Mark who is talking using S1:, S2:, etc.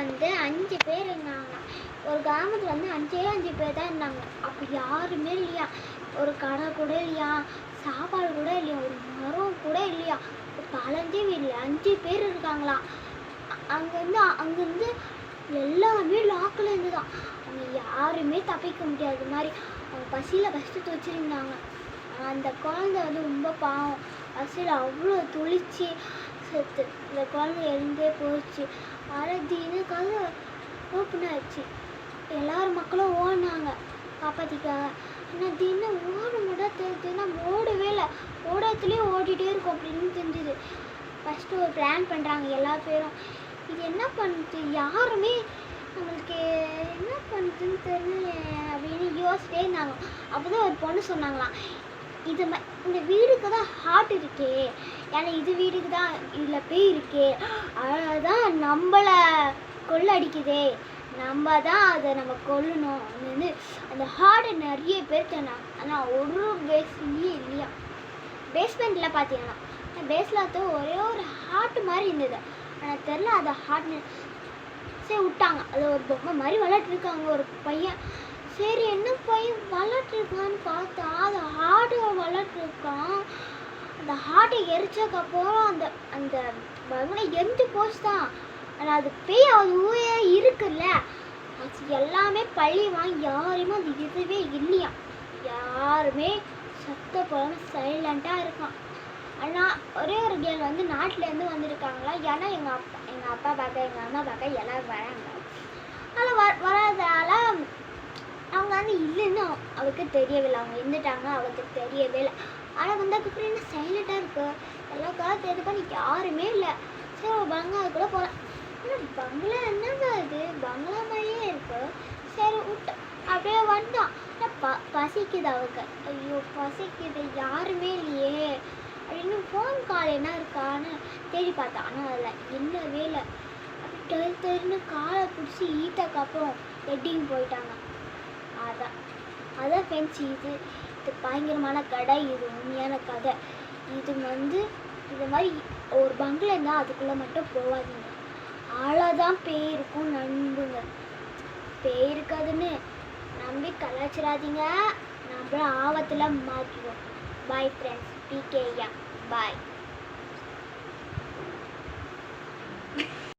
S1: வந்து அஞ்சு பேர் இருந்தாங்க. ஒரு கிராமத்தில் வந்து அஞ்சே அஞ்சு பேர் தான் இருந்தாங்க. அப்போ யாருமே இல்லையா? ஒரு கடை கூட இல்லையா? சாப்பாடு கூட இல்லையா? ஒரு மரம் கூட இல்லையா? ஒரு பழஞ்சே வீடு அஞ்சு பேர் இருக்காங்களா? அங்கேருந்து அங்கேருந்து எல்லாமே லாக்கில் இருந்துதான். அவங்க யாருமே தப்பிக்க முடியாது மாதிரி அவங்க பசியில் கஷ்டத்தை வச்சுருந்தாங்க. அந்த குழந்தை வந்து ரொம்ப பாவம். பசியில் அவ்வளோ துளிச்சு செத்து. இந்த குழந்தை எழுந்தே போச்சு. ஆனால் தினக்காக ஓப்பன் ஆச்சு எல்லாரும் மக்களும் ஓடினாங்க. காப்பாற்றிக்காக ஆனால் தினம் ஓட முடா தெரிஞ்சுன்னா ஓடவே இல்லை. ஓடத்துலேயே ஓடிட்டே இருக்கும் அப்படின்னு தெரிஞ்சுது. ஃபஸ்ட்டு ஒரு பிளான் பண்ணுறாங்க எல்லா பேரும். இது என்ன பண்ணுது யாருமே நம்மளுக்கு என்ன பண்ணுதுன்னு தெரியல அப்படின்னு யோசிச்சிட்டே இருந்தாங்க. அப்போ தான் ஒரு பொண்ணு சொன்னாங்களாம். இது ம இந்த வீடுக்கு தான் ஹார்ட் இருக்கே. ஏன்னா இது வீடுக்கு தான் இதில் பேய் இருக்கே. அதுதான் நம்மளை கொள்ளடிக்குதே. நம்ம தான் அதை நம்ம கொல்லணும் வந்து அந்த ஹார்டை நிறைய பேர் சொன்னாங்க. ஆனால் ஒரு பேஸ்லேயே இல்லையா? பேஸ்மெண்ட்டில் பார்த்தீங்கன்னா பேஸ்லாத்தோ ஒரே ஒரு ஹார்ட் மாதிரி இருந்தது. ஆனால் தெரில அதை ஹார்ட்னு சரி விட்டாங்க. அது ஒரு பொம்மை மாதிரி விளாட்ருக்காங்க ஒரு பையன். சரி என்ன பையன் விளாட்ருக்கான்னு பார்த்தா அது இருக்கும். அந்த ஹார்ட்டை எரிச்சதுக்கப்புறம் அந்த அந்த பகனை எரிஞ்சு போச்சு தான் ஆனால் அது பேய் அது ஊரே இருக்குல்ல. அது எல்லாமே பழி வாங்கி யாரையுமே அது இதுவே இல்லையா. யாருமே சத்த போகாமல் சைலண்ட்டாக இருக்கான். ஆனால் ஒரே ஒரு கேள் வந்து நாட்டிலேருந்து வந்திருக்காங்களா? ஏன்னா எங்கள் அப்பா எங்கள் அப்பா பார்க்க எங்கள் அம்மா பார்க்க எல்லோரும் வராங்க. ஆனால் வ வராத அவங்க வந்து இல்லைன்னு அவ- அவளுக்கு தெரியவில்லை. அவங்க இருந்துட்டாங்க அவளுக்கு தெரியவே இல்லை. ஆனால் வந்து அதுக்கப்புறம் என்ன சைலண்ட்டாக இருக்கு? எல்லா காலம் தேடி பண்ணி யாருமே இல்லை. சரி ஒரு பங்களாவுக்குள்ளே போகலாம் ஆனால் பங்களா என்னங்க இது பங்களா மாதிரியே இருக்கு. சரி விட்டு. அப்படியே வந்தான் ஆனால் ப பசிக்குது அவளுக்கு. ஐயோ பசிக்குது. யாருமே இல்லையே. அப்படின்னு ஃபோன் கால் என்ன இருக்கான்னு தேடி பார்த்தா. ஆனால் அதில் என்னவே இல்லை. அப்படி தெரு தெருன்னு காலை பிடிச்சி ஈட்டக்கப்புறம் வெட்டிங் போயிட்டாங்க. அதான். கதை ஃப்ரெண்ட்ஸ் இது இது பயங்கரமான கடை இது உண்மையான கதை. இது வந்து இது மாதிரி ஒரு பங்களா இருந்தால் அதுக்குள்ளே மட்டும் போகாதீங்க ஆளாக தான் பேய் இருக்கும் நம்புங்க. பேய் நம்பி கலாச்சிடாதீங்க நம்மள ஆபத்தில் மாற்றிடும் பாய் ஃப்ரெண்ட்ஸ் பிகேயா பாய்